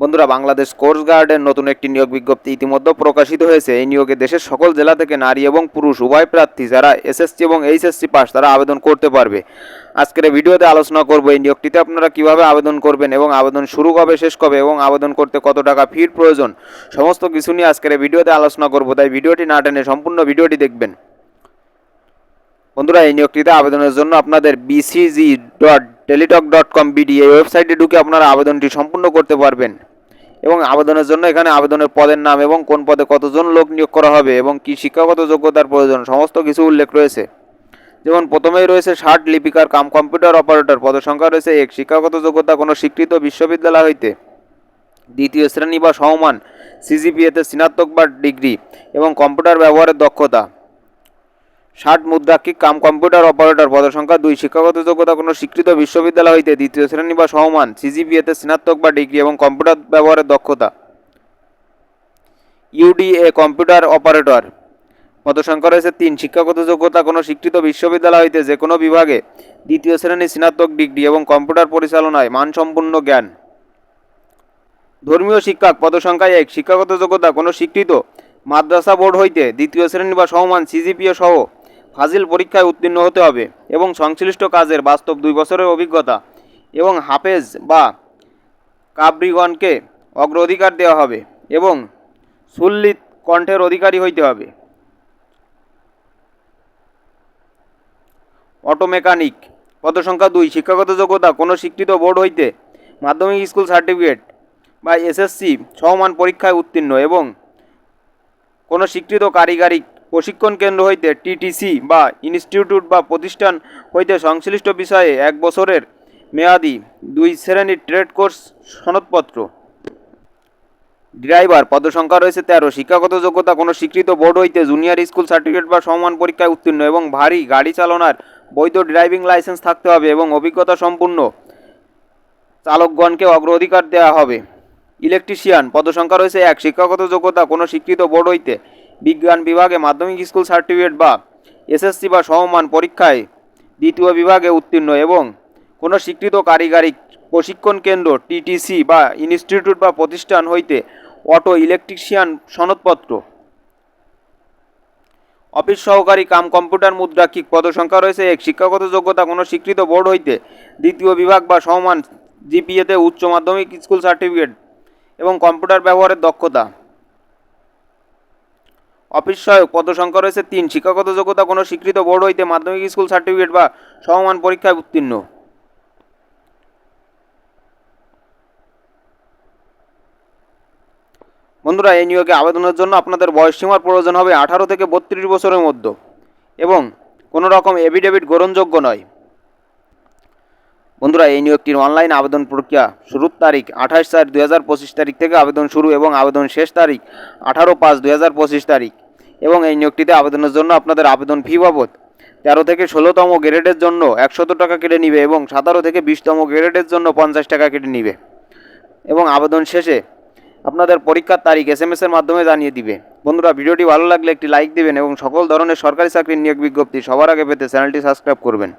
বন্ধুরা, বাংলাদেশ কোর্স গার্ডের নতুন একটি নিয়োগ বিজ্ঞপ্তি ইতিমধ্যে প্রকাশিত হয়েছে। এই নিয়োগে দেশের সকল জেলা থেকে নারী এবং পুরুষ উভয় প্রার্থী যারা এসএসসি এবং এইচএসসি পাস, তারা আবেদন করতে পারবে। আজকের ভিডিওতে আলোচনা করব এই নিয়োগটিতে আপনারা কীভাবে আবেদন করবেন এবং আবেদন শুরু কবে, শেষ কবে এবং আবেদন করতে কত টাকা ফির প্রয়োজন, সমস্ত কিছু নিয়ে আজকের ভিডিওতে আলোচনা করব। তাই ভিডিওটি না টেনে সম্পূর্ণ ভিডিওটি দেখবেন। বন্ধুরা, এই নিয়োগটিতে আবেদনের জন্য আপনাদের BCG dot Teletalk dot com BD এই ওয়েবসাইটে ঢুকে আপনারা আবেদনটি সম্পূর্ণ করতে পারবেন। এবং আবেদনের জন্য এখানে আবেদনের পদের নাম এবং কোন পদে কতজন লোক নিয়োগ করা হবে এবং কি শিক্ষাগত যোগ্যতার প্রয়োজন, সমস্ত কিছু উল্লেখ রয়েছে। যেমন প্রথমেই রয়েছে ষাট লিপিকার কাম কম্পিউটার অপারেটর পদের সংখ্যা রয়েছে এক, শিক্ষাগত যোগ্যতা কোনো স্বীকৃত বিশ্ববিদ্যালয় হইতে। দ্বিতীয় শ্রেণি বা সমমান সিজিপিএতে স্নাতক বা ডিগ্রি এবং কম্পিউটার ব্যবহারের দক্ষতা। ষাট মুদ্রাক্ষিক কাম কম্পিউটার অপারেটর পদের সংখ্যা দুই, শিক্ষাগত যোগ্যতা কোনো স্বীকৃত বিশ্ববিদ্যালয় হইতে দ্বিতীয় শ্রেণি বা সমমান সিজিপিএতে স্নাতক বা ডিগ্রি এবং কম্পিউটার ব্যবহারের দক্ষতা। ইউডিএ কম্পিউটার অপারেটর পদসংখ্যা রয়েছে তিন, শিক্ষাগত যোগ্যতা কোনো স্বীকৃত বিশ্ববিদ্যালয় হইতে যে কোনো বিভাগে দ্বিতীয় শ্রেণি, স্নাতক, ডিগ্রি এবং কম্পিউটার পরিচালনায় মানসম্পন্ন জ্ঞান। ধর্মীয় শিক্ষক পদসংখ্যায় এক, শিক্ষাগত যোগ্যতা কোনো স্বীকৃত মাদ্রাসা বোর্ড হইতে দ্বিতীয় শ্রেণি বা সমমান সিজিপিএ সহ ফাজিল পরীক্ষায় উত্তীর্ণ হতে হবে এবং সংশ্লিষ্ট কাজের বাস্তব দুই বছরের অভিজ্ঞতা এবং হাফেজ বা কাবরিগণকে অগ্রাধিকার দেওয়া হবে এবং সুল্লিত কণ্ঠের অধিকারী হইতে হবে। অটো মেকানিক পদসংখ্যা দুই, শিক্ষাগত যোগ্যতা, কোনো স্বীকৃত বোর্ড হইতে মাধ্যমিক স্কুল সার্টিফিকেট বা এসএসসি সমমান পরীক্ষায় উত্তীর্ণ এবং কোনো স্বীকৃত কারিগরি প্রশিক্ষণ কেন্দ্র হইতে টিটিসি বা ইনস্টিটিউট বা প্রতিষ্ঠান হইতে সংশ্লিষ্ট বিষয়ে এক বছরের মেয়াদি দুই শ্রেণির ট্রেড কোর্স সনদপত্র। ড্রাইভার, পদসংখ্যা রয়েছে তেরো, শিক্ষাগত যোগ্যতা কোনো স্বীকৃত বোর্ড হইতে জুনিয়র স্কুল সার্টিফিকেট বা সমান পরীক্ষায় উত্তীর্ণ এবং ভারী গাড়ি চালনার বৈধ ড্রাইভিং লাইসেন্স থাকতে হবে এবং অভিজ্ঞতা সম্পূর্ণ চালকগণকে অগ্রাধিকার দেওয়া হবে। ইলেকট্রিশিয়ান, পদসংখ্যা রয়েছে এক, শিক্ষাগত যোগ্যতা কোনো স্বীকৃত বোর্ড হইতে বিজ্ঞান বিভাগে মাধ্যমিক স্কুল সার্টিফিকেট বা এসএসসি বা সমমান পরীক্ষায় দ্বিতীয় বিভাগে উত্তীর্ণ এবং কোনো স্বীকৃত কারিগরি প্রশিক্ষণ কেন্দ্র, টিটিসি বা ইনস্টিটিউট বা প্রতিষ্ঠান হইতে অটো ইলেকট্রিশিয়ান সনদপত্র। অফিস সহকারী কাম কম্পিউটার মুদ্রাক্ষিক পদসংখ্যা রয়েছে। এক শিক্ষাগত যোগ্যতা, কোনো স্বীকৃত বোর্ড হইতে দ্বিতীয় বিভাগ বা সমমান জিপিএতে উচ্চ মাধ্যমিক স্কুল সার্টিফিকেট এবং কম্পিউটার ব্যবহারের দক্ষতা। অফিস সহায়ক পদসংখ্যা রয়েছে তিন। শিক্ষাগত যোগ্যতা কোনো স্বীকৃত বোর্ড হইতে মাধ্যমিক স্কুল সার্টিফিকেট বা সমমান পরীক্ষায় উত্তীর্ণ। বন্ধুরা, এই নিয়োগে আবেদনের জন্য আপনাদের বয়স সীমার প্রয়োজন হবে আঠারো থেকে বত্রিশ বছরের মধ্যে এবং কোনো রকম এভিডেভিট গ্রহণযোগ্য নয়। বন্ধুরা, এই নিয়োগটির অনলাইন আবেদন প্রক্রিয়া শুরুর তারিখ আঠাশ চার দু হাজার পঁচিশ তারিখ থেকে আবেদন শুরু এবং আবেদন শেষ তারিখ আঠারো পাঁচ দু হাজার পঁচিশ তারিখ এবং এই নিয়োগটিতে আবেদনের জন্য আপনাদের আবেদন ফি বাবদ তেরো থেকে ষোলোতম গ্রেডের জন্য একশত টাকা কেটে নিবে এবং সতেরো থেকে বিশতম গ্রেডের জন্য পঞ্চাশ টাকা কেটে নিবে এবং আবেদন শেষে আপনাদের পরীক্ষার তারিখ এস এম এর মাধ্যমে জানিয়ে দিবে। বন্ধুরা, ভিডিওটি ভালো লাগলে একটি লাইক দিবেন এবং সকল ধরনের সরকারি চাকরির নিয়োগ বিজ্ঞপ্তি সবার আগে পেতে চ্যানেলটি সাবস্ক্রাইব করবেন।